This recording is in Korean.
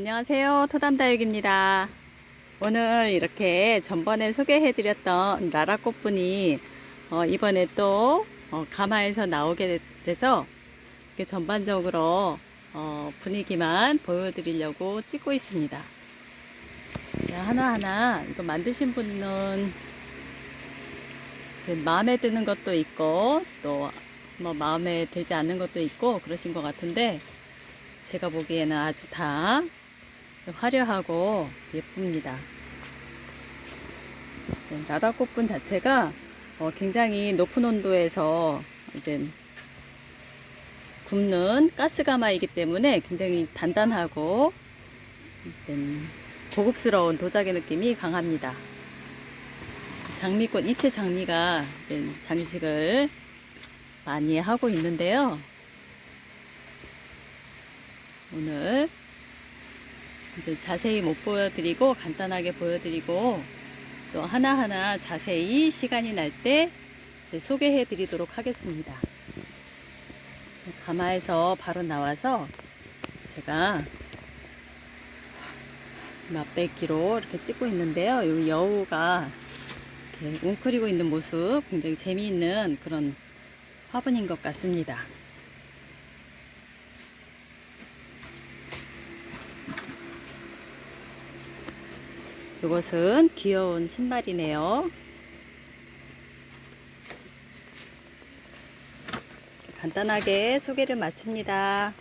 안녕하세요. 토담다육입니다. 오늘 이렇게 전번에 소개해 드렸던 라라꽃분이 어, 이번에 또 어, 가마에서 나오게 돼서 전반적으로 어, 분위기만 보여드리려고 찍고 있습니다. 자, 하나하나 이거 만드신 분은 제 마음에 드는 것도 있고 또 뭐 마음에 들지 않는 것도 있고 그러신 것 같은데 제가 보기에는 아주 다 화려하고 예쁩니다. 네, 라라꽃분 자체가 어, 굉장히 높은 온도에서 이제 굽는 가스가마이기 때문에 굉장히 단단하고 이제 고급스러운 도자기 느낌이 강합니다. 장미꽃 입체 장미가 이제 장식을 많이 하고 있는데요. 오늘 이제 자세히 못 보여드리고 간단하게 보여드리고 또 하나하나 자세히 시간이 날 때 소개해 드리도록 하겠습니다. 가마에서 바로 나와서 제가 맛배기로 이렇게 찍고 있는데요. 이 여우가 이렇게 웅크리고 있는 모습 굉장히 재미있는 그런 화분인 것 같습니다. 이것은 귀여운 신발이네요. 간단하게 소개를 마칩니다.